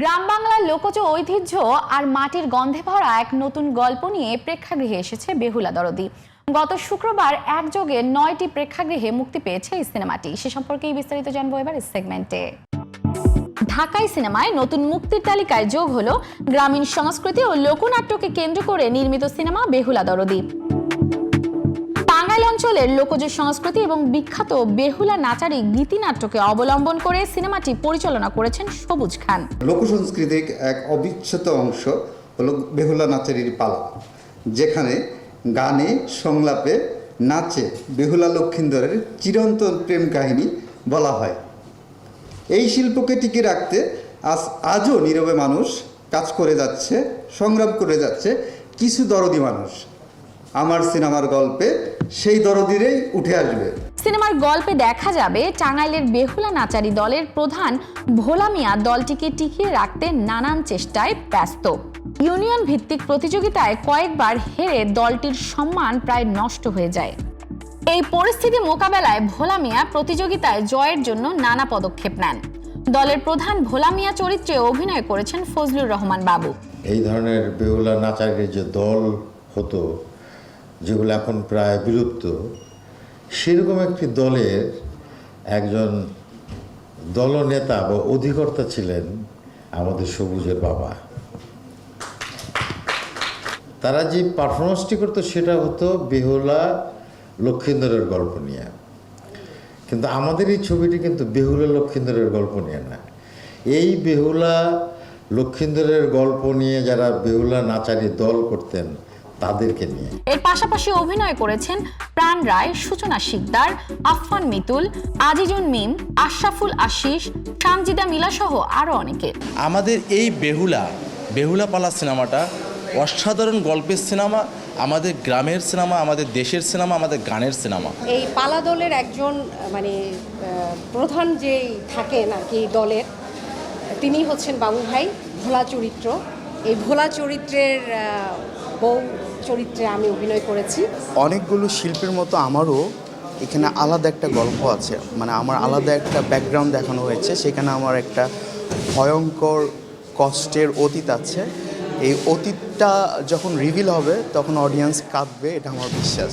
গ্রাম বাংলার লোকজ ঐতিহ্য আর মাটির গন্ধে ভরা এক নতুন গল্প নিয়ে প্রেক্ষাগৃহে এসেছে বেহুলা দরদি। গত শুক্রবার একযোগে নয়টি প্রেক্ষাগৃহে মুক্তি পেয়েছে এই সিনেমাটি। সে সম্পর্কেই বিস্তারিত জানব এবার সেগমেন্টে। ঢাকাই সিনেমায় নতুন মুক্তির তালিকায় যোগ হলো গ্রামীণ সংস্কৃতি ও লোকনাট্যকে কেন্দ্র করে নির্মিত সিনেমা বেহুলা দরদি। অঞ্চলের লোকজ সংস্কৃতি এবং বিখ্যাত বেহুলা নাচারি গীতিনাট্যকে অবলম্বন করে সিনেমাটি পরিচালনা করেছেন সবুজ খান। লোকসংস্কৃতির এক অবিচ্ছেদ্য অংশ হলো বেহুলা নাচের পালা যেখানে গানে, সংলাপে নাচে বেহুলা লক্ষিন্দরের চিরন্তন প্রেম কাহিনী বলা হয়। এই শিল্পকে টিকে রাখতে আজ আজও নীরবে মানুষ কাজ করে যাচ্ছে, সংগ্রাম করে যাচ্ছে কিছু দরদি মানুষ। আমার সিনেমার গল্পে সেই দরদিরেই উঠে আসবে। সিনেমার গল্পে দেখা যাবে টাঙ্গাইলের বেহুলা নাচারি দলের প্রধান ভোলা মিয়া দলটিকে টিকিয়ে রাখতে নানান চেষ্টায় ব্যস্ত। ইউনিয়ন ভিত্তিক প্রতিযোগিতায় কয়েকবার হেরে দলটির সম্মান প্রায় নষ্ট হয়ে যায়। এই পরিস্থিতি মোকাবেলায় ভোলা মিয়া প্রতিযোগিতায় জয়ের জন্য নানা পদক্ষেপ নেন। দলের প্রধান ভোলা মিয়া চরিত্রে অভিনয় করেছেন ফজলুর রহমান বাবু। এই ধরনের বেহুলা নাচারের যে দল হতো যেগুলো এখন প্রায় বিলুপ্ত, সেরকম একটি দলের একজন দলনেতা বা অধিকর্তা ছিলেন আমাদের সবুজের বাবা। তারা যে পারফরমেন্সটি করতো সেটা হতো বেহুলা লক্ষিন্দরের গল্প নিয়ে। কিন্তু আমাদের এই ছবিটি কিন্তু বেহুলা লক্ষিন্দরের গল্প নিয়ে না। এই বেহুলা লক্ষিন্দরের গল্প নিয়ে যারা বেহুলা নাচারি দল করতেন তাদেরকে নিয়ে। এর পাশাপাশি অভিনয় করেছেন প্রাণ রায় সূচনা শিকদার আফফান মিতুল আজিজুন মিম আশরাফুল আশিস সামজিদা মিলা সহ আরও অনেকে। আমাদের এই বেহুলা বেহুলা পালা সিনেমাটা অসাধারণ গল্পের সিনেমা আমাদের গ্রামের সিনেমা আমাদের দেশের সিনেমা আমাদের গানের সিনেমা। এই পালা দলের একজন মানে প্রধান যে থাকেন আর কি দলের তিনি হচ্ছেন বাবু ভাই ভোলা চরিত্র। এই ভোলা চরিত্রের বউ চরিত্রে আমি অভিনয় করেছি। অনেকগুলো শিল্পের মতো আমারও এখানে আলাদা একটা গল্প আছে। মানে আমার আলাদা একটা ব্যাকগ্রাউন্ড দেখানো হয়েছে। সেখানে আমার একটা ভয়ঙ্কর কষ্টের অতীত আছে। এই অতীতটা যখন রিভিল হবে, তখন অডিয়েন্স কাঁদবে, এটা আমার বিশ্বাস।